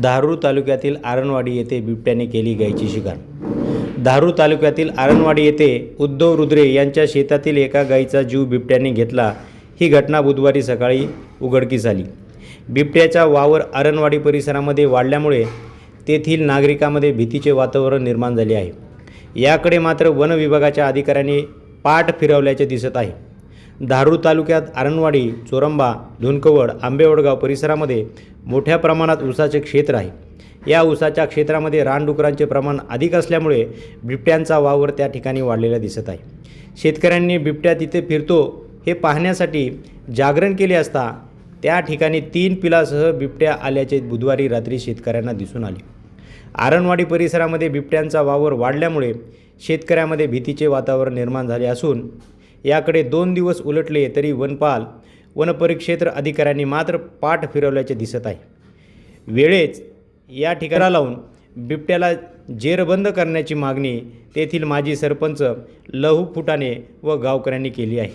धारूर तालुक्यातील आरणवाडी येथे बिबट्याने केली गायची शिकार. धारूर तालुक्यातील आरणवाडी येथे उद्धव रुद्रे यांच्या शेतातील एका गायीचा जीव बिबट्याने घेतला. ही घटना बुधवारी सकाळी उघडकीस आली. बिबट्याचा वावर आरणवाडी परिसरामध्ये वाढल्यामुळे तेथील नागरिकांमध्ये भीतीचे वातावरण निर्माण झाले आहे. याकडे मात्र वन विभागाच्या अधिकाऱ्यांनी पाठ फिरवल्याचे दिसत आहे. धारूर तालुक्यात आरणवाडी चोरंबा धुनकवड आंबेवडगाव परिसरामध्ये मोठ्या प्रमाणात ऊसाचे क्षेत्र आहे. या ऊसाच्या क्षेत्रामध्ये रानडुकरांचे प्रमाण अधिक असल्यामुळे बिबट्यांचा वावर त्या ठिकाणी वाढलेला दिसत आहे. शेतकऱ्यांनी बिबट्या तिथे फिरतो हे पाहण्यासाठी जागरण केले असता त्या ठिकाणी तीन पिलासह बिबट्या आल्याचे बुधवारी रात्री शेतकऱ्यांना दिसून आले. आरणवाडी परिसरामध्ये बिबट्यांचा वावर वाढल्यामुळे शेतकऱ्यामध्ये भीतीचे वातावरण निर्माण झाले असून याकडे दोन दिवस उलटले तरी वनपाल वनपरिक्षेत्र अधिकाऱ्यांनी मात्र पाठ फिरवल्याचे दिसत आहे. वेळेच या ठिकाणा लावून बिबट्याला जेरबंद करण्याची मागणी तेथील माजी सरपंच लहू फुटाणे व गावकऱ्यांनी केली आहे.